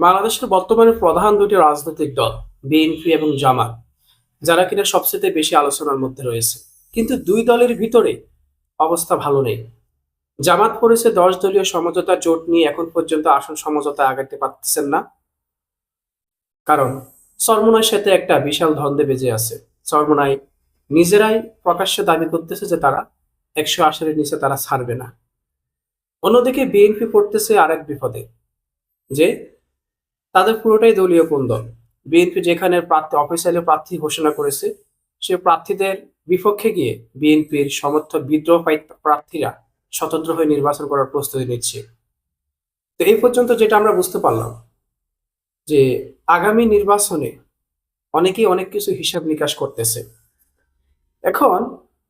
বাংলাদেশের বর্তমানে প্রধান দুটি রাজনৈতিক দল, বিএনপি এবং জামাত, যারা কিনা সবচেয়ে বেশি আলোচনার মধ্যে রয়েছে। কিন্তু দুই দলের ভিতরে অবস্থা ভালো নেই। জামাত করেছে দশ দলীয় সমঝোতা জোট নিয়ে এখন পর্যন্ত আসল সমঝোতা আগাতে পারতেছেন না। কারণ সরমনার সাথে একটা বিশাল ধন্দে বেজে আছে। সরমনাই নিজেরাই প্রকাশ্যে দাবি করতেছে যে তারা একশো আশির নিচে তারা ছাড়বে না। অন্যদিকে বিএনপি পড়তেছে আরেক বিপদে, যে তাদের পুরোটাই দলীয় কোন্দল বিএনপি যেখানে প্রার্থী, অফিসিয়ালি প্রার্থী ঘোষণা করেছে, সে প্রার্থীদের বিপক্ষে গিয়ে বিএনপির সমর্থক বিদ্রোহ প্রার্থীরা স্বতন্ত্র হয়ে নির্বাচন করার প্রস্তুতি নিচ্ছে। তো এই পর্যন্ত যেটা আমরা বুঝতে পারলাম যে আগামী নির্বাচনে অনেকেই অনেক কিছু হিসাব নিকাশ করতেছে। এখন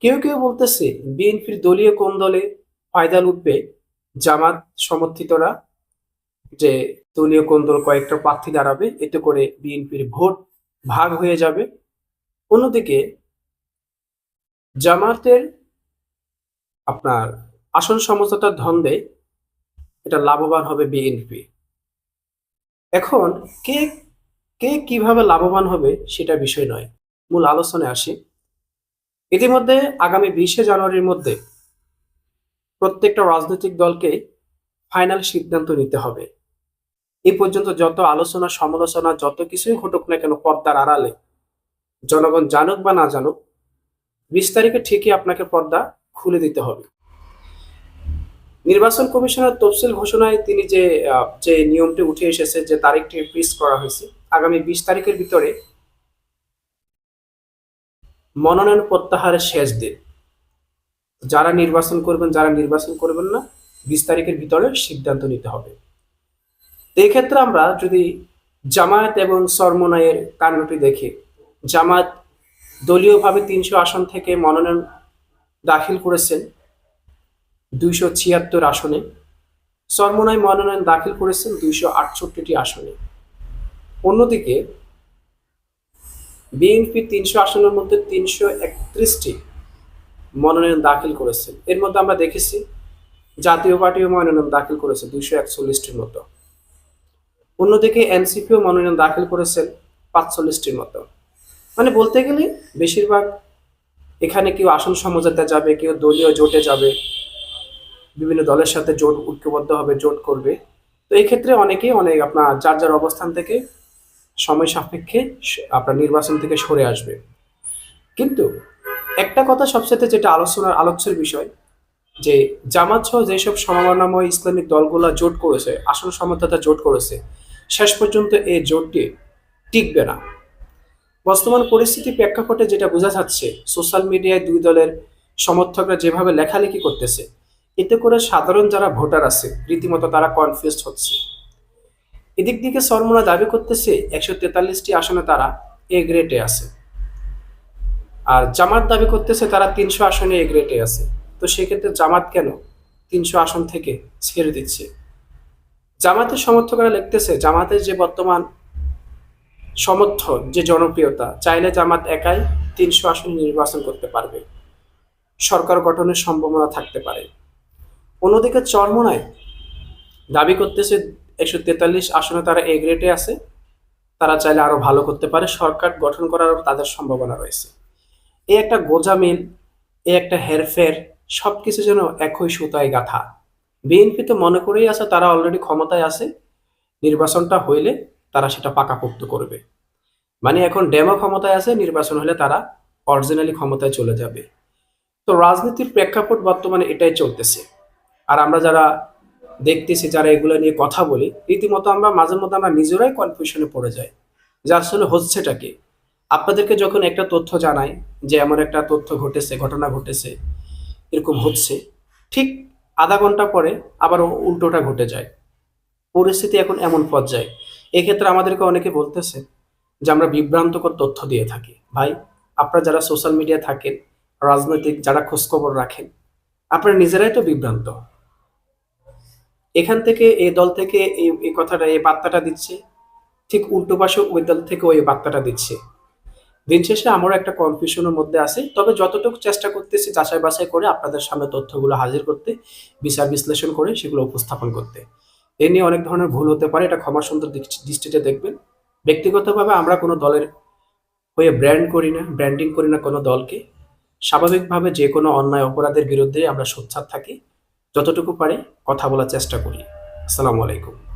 কেউ কেউ বলতেছে বিএনপির দলীয় কোন দলে ফায়দা লুটবে জামাত সমর্থিতরা যে দলীয় কোন দল কয়েকটা প্রার্থী দাঁড়াবে, এতে করে বিএনপির ভোট ভাগ হয়ে যাবে। অন্যদিকে জামাতের আপনার আসন সমঝোতার ধন্দে এটা লাভবান হবে বিএনপি। এখন কে কে কীভাবে লাভবান হবে সেটা বিষয় নয়। মূল আলোচনায় আসি। ইতিমধ্যে আগামী বিশে জানুয়ারির মধ্যে প্রত্যেকটা রাজনৈতিক দলকে ফাইনাল সিদ্ধান্ত নিতে হবে। এই পর্যন্ত যত আলোচনা, সমালোচনা, যত কিছুই ঘটুক না কেন পর্দার আড়ালে, জনগণ জানুক বা না জানুক বিশ তারিখে ঠিকই আপনাকে পর্দা খুলে দিতে হবে। নির্বাচন কমিশনের তফসিল ঘোষণায় তিনি যে যে নিয়মটি উঠে এসেছে, যে তারিখটি ফিক্স করা হয়েছে, আগামী বিশ তারিখের ভিতরে মনোনয়ন প্রত্যাহারের শেষ দিন। যারা নির্বাচন করবেন, যারা নির্বাচন করবেন না, বিশ তারিখের ভিতরে সিদ্ধান্ত নিতে হবে। এই ক্ষেত্রে আমরা যদি জামায়াত এবং সরমনায়ের কাণ্ডটি দেখি, জামায়াত দলীয়ভাবে তিনশো আসন থেকে মনোনয়ন দাখিল করেছেন, দুইশো ছিয়াত্তর আসনে। সরমনায় মনোনয়ন দাখিল করেছেন দুইশো আটষট্টিটি আসনে। অন্যদিকে, বিএনপি তিনশো আসনের মধ্যে তিনশো একত্রিশটি মনোনয়ন দাখিল করেছেন। এর মধ্যে আমরা দেখেছি জাতীয় পার্টিও মনোনয়ন দাখিল করেছে দুইশো একচল্লিশটির মতো। অন্যদিকে এনসিপিও মনোনয়ন দাখিল করেছেন পাঁচচল্লিশটির মতো। মানে বলতে গেলে বেশিরভাগ এখানে কেউ আসন সমঝোতা যাবে, কেউ দলীয় জোটে যাবে, বিভিন্ন দলের সাথে জোট ঐক্যবদ্ধ হবে, জোট করবে। তো এই ক্ষেত্রে অনেকেই অনেক আপনার যার যার অবস্থান থেকে সময় সাপেক্ষে আপনার নির্বাচন থেকে সরে আসবে। কিন্তু একটা কথা সবসাথে যেটা আলোচনার আলোচ্যের বিষয়, যে জামাত সহ যেসব সমমনাময় ইসলামিক দলগুলো জোট করেছে, আসন সমর্থতা জোট করেছে শেষ পর্যন্ত এই জোটটি টিকবে না। বর্তমান পরিস্থিতি প্রেক্ষাপটে যেটা বোঝা যাচ্ছে, সোশ্যাল মিডিয়ায় দুই দলের সমর্থকরা যেভাবে লেখালেখি করতেছে, এতে করে সাধারণ যারা ভোটার আছে, রীতিমতো তারা কনফিউজ হচ্ছে। এদিক দিকে সরমনা দাবি করতেছে, একশো তেতাল্লিশটি আসনে তারা এ গ্রেটে আছে। আর জামাত দাবি করতেছে, তারা তিনশো আসনে এ গ্রেটে আছে। তো সেক্ষেত্রে জামাত কেন তিনশো আসন থেকে ছেড়ে দিচ্ছে? জামাতের সমর্থকরা লিখতেছে জামাতের যে বর্তমান সমর্থন, যে জনপ্রিয়তা, চাইলে জামাত একাই তিনশো আসন নির্বাচন করতে পারবে। সরকার গঠনের সম্ভাবনা থাকতে পারে। অন্যদিকে চরমনায় দাবি করতেছে, একশো তেতাল্লিশ আসনে তারা এ গ্রেডে আছে, তারা চাইলে আরও ভালো করতে পারে। সরকার গঠন করার তাদের সম্ভাবনা রয়েছে। এই একটা গোজামিল এই একটা হেরফের, সবকিছু যেন একই সুতায় গাথা। বিএনপি তো মনে করেই আছে তারা অলরেডি ক্ষমতায় আছে, নির্বাচনটা হইলে তারা সেটা পাকাপোক্ত করবে। মানে এখন ডেমো ক্ষমতায় আছে, নির্বাচন হলে তারা অরিজিনালি ক্ষমতায় চলে যাবে। তো রাজনীতির প্রেক্ষাপট বর্তমানে এটাই চলতেছে। আর আমরা যারা দেখতেছি, যারা এগুলো নিয়ে কথা বলি, রীতিমতো আমরা মাঝে মধ্যে আমরা নিজেরাই কনফিউশনে পড়ে যাই। যে আসলে হচ্ছেটা কি? আপনাদেরকে যখন একটা তথ্য জানাই যে এমন একটা তথ্য ঘটেছে, ঘটনা ঘটেছে, এরকম হচ্ছে, ঠিক আধা ঘণ্টা পরে আবার উল্টোটা ঘটে যায়। পরিস্থিতি এখন এমন পর্যায়ে। এক্ষেত্রে আমাদেরকে অনেকে বলতেছে যে, আমরা বিভ্রান্তকর তথ্য দিয়ে থাকি। ভাই, আপনারা যারা সোশ্যাল মিডিয়া থাকেন, রাজনৈতিক যারা খোঁজখবর রাখেন, আপনারা নিজেরাই তো বিভ্রান্ত। এখান থেকে এই দল থেকে এই কথাটা, এই বার্তাটা দিচ্ছে, ঠিক উল্টো পাশে ওই দল থেকে ওই বার্তাটা দিচ্ছে। দিন শেষে আমরা একটা কনফিউশনের মধ্যে আছি। তবে যতটুকু চেষ্টা করতেছি যাচাই বাছাই করে আপনাদের সামনে তথ্যগুলো হাজির করতে, বিচার বিশ্লেষণ করে সেগুলো উপস্থাপন করতে। এ নিয়ে অনেক ধরনের ভুল হতে পারে, এটা ক্ষমা সুন্দর দৃষ্টি- দৃষ্টিতে দেখবেন। ব্যক্তিগতভাবে আমরা কোনো দলের হয়ে ব্র্যান্ড করি না ব্র্যান্ডিং করি না কোনো দলকে। স্বাভাবিকভাবে যে কোনো অন্যায় অপরাধের বিরুদ্ধে আমরা সোচ্ছাদ থাকি। যতটুকু পারি কথা বলার চেষ্টা করি। আসসালামু আলাইকুম।